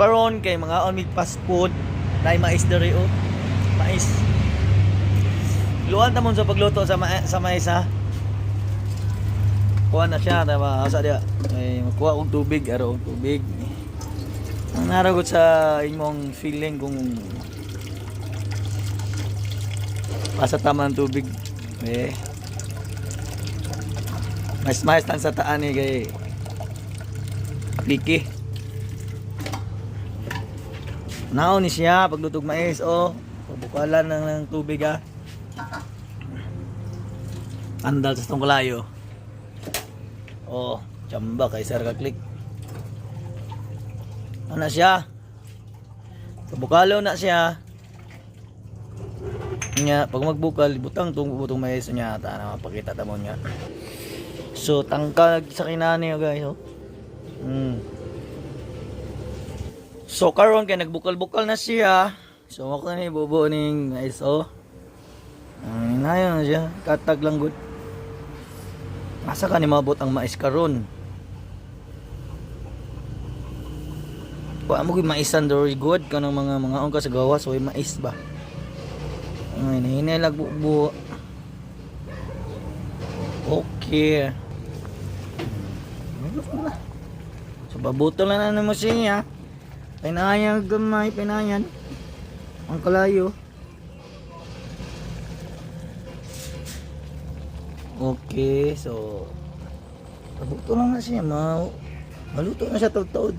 karon kay mga on mig fast food na mais diri oh. Mais. Luan ta mon sa pagluto sa ma sa mais ha. Kuha na siya, tama. Asa dia? Ay, makuha og tubig, aro og tubig. Ang naragot sa imong feeling kung asa tama ang tubig. Eh. Mas mais lang sa taan ni kay Piki. Naon ni siya paglutog mais oh. Pabukalan ng, ng tubig ah. Andal sa tong kalayo. Oh, chamba kay sir ka click. Ano siya? Pabukalo na siya. Nya, pag magbukal, butang tong butong mais niya ta na mapakita ta mo niya. So, tangkag sa kinani guys, oh. Mm. So karon kay nagbukal-bukal na siya. So ako ni bubo ning mais oh. Ang inayon na siya, katag lang gud. Asa ka ni mabot ang mais karon? Wa mo gid maisan very good kanang mga mga ong sa gawas so mais ba. Ay nahinay lag bubo. Okay. So babuto lang na mo siya. Pinayan gamay, pinayan. Ang kalayo. Okay, so Pabuto lang na siya, ma maluto na siya taod-taod.